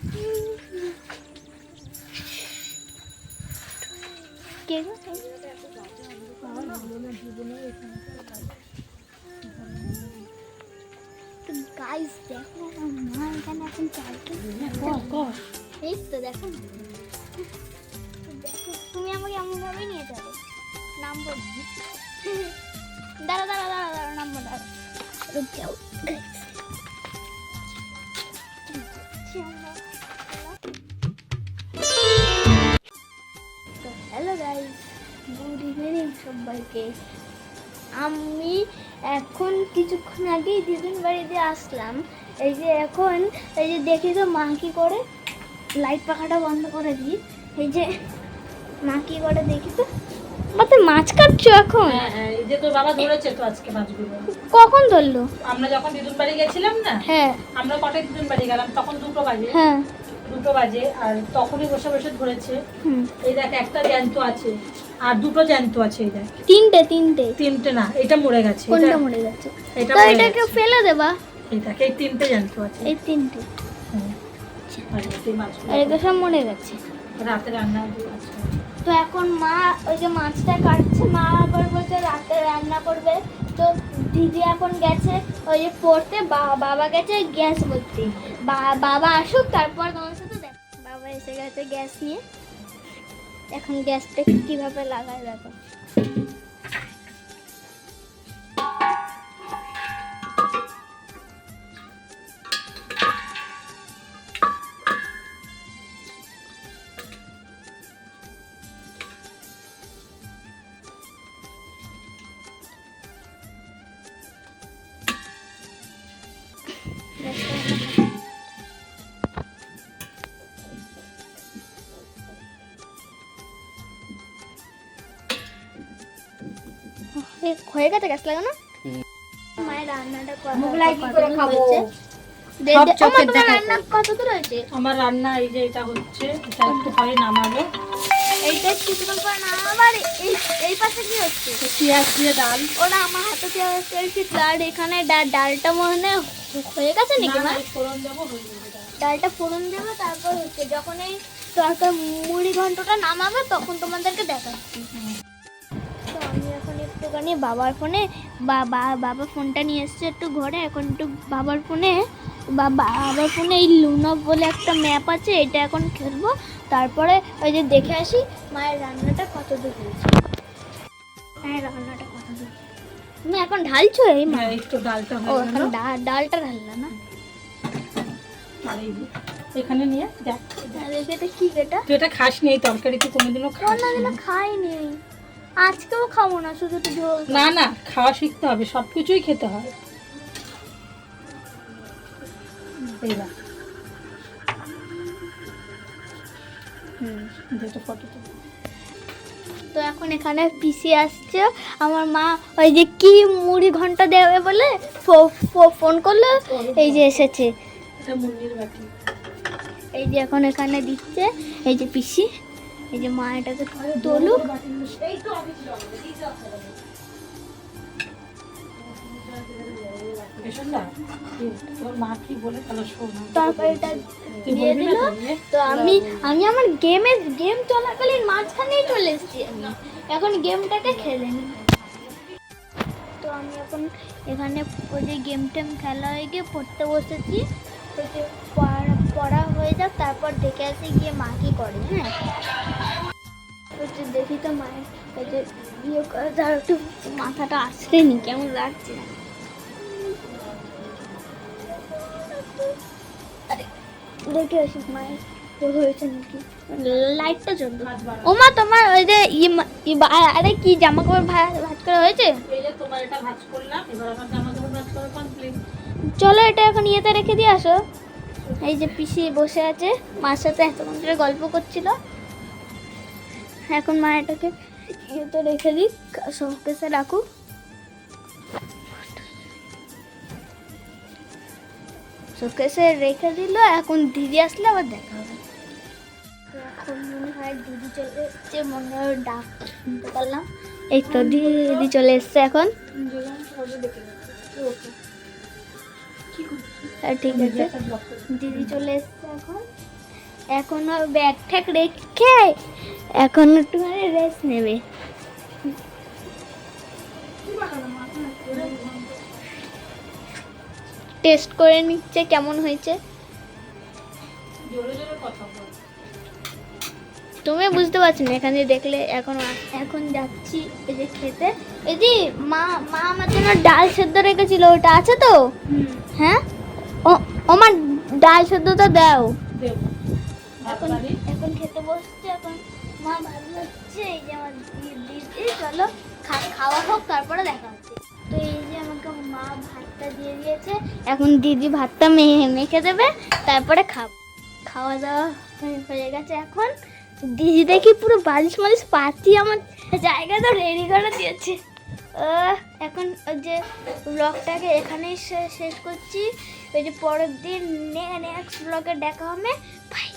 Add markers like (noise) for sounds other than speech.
(laughs) Guys দেখো মা এখানে এখন চাল এই তো দেখো তুমি আমাকে এমন ভাবে নিয়ে যাবে নাম বলবি দাঁড়া দাঁড়া দাঁড়া দাঁড়া নাম দাঁড়া যাও। সবাইকে। আমি এখন কিছুক্ষণ আগেই দিদিন বাড়িতে আসলাম। এই যে এখন এই যে দেখি তো মা কি করে? লাইট পাখাটা বন্ধ করে দিই। এই যে মা কি করে দেখি তো? মাছ কাটছো এখন? হ্যাঁ হ্যাঁ এই যে তোর বাবা ধরেছে তো আজকে মাছগুলো। কখন ধরলো? আমরা যখন দিদুন বাড়ি গেছিলাম না হ্যাঁ। আমরা কটায় দিদুন বাড়ি গেলাম? তখন দুটো বাজে। হ্যাঁ। দুটো বাজে আর তখনই বসে বসে ধরেছে। এই দেখ একটা জ্যান্ত আছে আর দুটো জ্যান্ত আছে এই দেখ। তিনটে তিনটে। তিনটে না এটা মরে গেছে। কোনটা এটা- মরে যাচ্ছে এটা তো এটাকে ফেলে দেবা? এই দেখ এই তিনটে জ্যান্ত আছে। এই তিনটে। আর এগুলো সব মরে গেছে। রাতে রান্না আছে তো এখন মা ওই যে মাছটা কাটছে মা আবার বলছে রাতে রান্না করবে। তো দিদি এখন গেছে, ওই যে পড়তে বাবা গেছে গ্যাস ভর্তি। বাবা আসুক, তারপর তোমার সাথে দেখ বাবা এসে গেছে গ্যাস নিয়ে। এখন গ্যাসটা কীভাবে লাগায় দেখো। হয়ে গেছে গ্যাস লাগানো মায়ের রান্নাটা কি করে খাব? আমার রান্না এই যে এটা হচ্ছে এটা একটু পরে নামাবো। এইটা কিছুক্ষণ পর না এই এই পাশে কি হচ্ছে? তো পেঁয়াজ দিয়ে ডাল। ওরা আমার হাতে পেঁয়াজ পেয়েছি আর এখানে ডালটা মনে হয় হয়ে গেছে নাকি মা? ফোড়ন দেবো হয়ে যাবে ডাল। ডালটা ফোড়ন দেবে তারপর হচ্ছে যখন এই তরকার মুড়ি ঘন্টটা নামাবে তখন তোমাদেরকে দেখাচ্ছি। একটুখানি বাবার ফোনে বাবা বাবা ফোনটা নিয়ে এসছে একটু ঘরে এখন একটু বাবার ফোনে বা বাবার ফোনে এই লুনো বলে একটা ম্যাপ আছে এটা এখন খেলব। তারপরে ওই যে দেখে আসি মায়ের রান্নাটা কত দূর হয়েছে। মায়ের রান্নাটা কত দূর তুমি এখন ঢালছো এই মা? হ্যাঁ, তো ডালটা ও এখন ডালটা ঢাললা না। এখানে নিয়ে দেখ। দেখে এটা কি এটা? তুই এটা খাস নি এই তরকারি তুই কোনোদিনও খাস না। খাইনি। আজকেও খাব না শুধু একটু ঝোল না না খাওয়া শিখতে হবে সব কিছুই খেতে হয়। এইবার। তো এখন এখানে পিসি আসছে আমার মা ওই যে কি মুড়ি ঘণ্টা দেবে বলে ফোন করল এই যে এসেছে। এই যে এখন এখানে দিচ্ছে এই যে পিসি। এই যে মা এটাকে তোলুক। তো আমি? আমি আমি আমার গেম চলাকালীন মাঝখানেই চলে এসেছি আমি। এখন গেমটাকে খেলে নি। তো আমি এখন এখানে ওই যে গেম টেম খেলা হয়ে গিয়ে পড়তে বসেছি। পড়া হয়ে যাক তারপর দেখে আসি গিয়ে মা কি করে হ্যাঁ? দেখি তো মায়ের ওই যে ইয়ে করে তার একটু মাথাটা আসেনি কেমন লাগছে? আরে দেখে আসি মায়ের হয়েছে নাকি? লাইটটা জ্বলবে হাত ও মা তোমার ওই যে ই- মা- আরে কি জামা কাপড় ভাজ করা হয়েছে? চলো এটা এখন ইয়েতে রেখে দিয়ে আসো। এই যে পিসি বসে আছে, মার সাথে এতক্ষণ ধরে গল্প করছিল। এখন মা এটাকে ইয়েতে রেখে দিক, শোকেসে রাখুক। শোকেসে রেখে দিল, এখন দিদি আসলে আবার দেখা হবে। এখন মনে হয় দিদি চলে এসছে, মনে হয় ডাক শুনতে পারলাম। এই তো দিদি চলে এসছে এখন। কি ঠিক আছে। দিদি চলে এসছে এখন। এখন ওর ব্যাগ ঠ্যাগ রেখে এখন একটুখানি রেস্ট নেবে। টেস্ট করে নিচ্ছে কেমন হয়েছে। তুমি বুঝতে পারছি না এখানে দেখলে এখন এখন যাচ্ছি এই যে খেতে। এই যে মা মা আমার জন্য ডাল সেদ্ধ রেখেছিল ওটা আছে তো? হ্যাঁ? ও আমার ডাল সেদ্ধটা দাও। এখন এখন খেতে বসছে এখন মা ভাত হচ্ছে এই যে আমার দিদি চলো খা- খাওয়া হোক তারপরে দেখা হচ্ছে। তো এই যে আমাকে মা ভাতটা দিয়ে দিয়েছে এখন দিদি ভাতটা মেখে মেখে দেবে তারপরে খাব। খাওয়া দাওয়া হয়ে- হয়ে গেছে এখন। দিদি দেখি পুরো বালিশ মালিশ পাতি আমার জায়গা তো রেডি করে দিয়েছে। এখন যে ব্লগটাকে এখানেই শেষ করছি। ওই যে পরের দিন নেক্সট ব্লগে দেখা হবে। বাই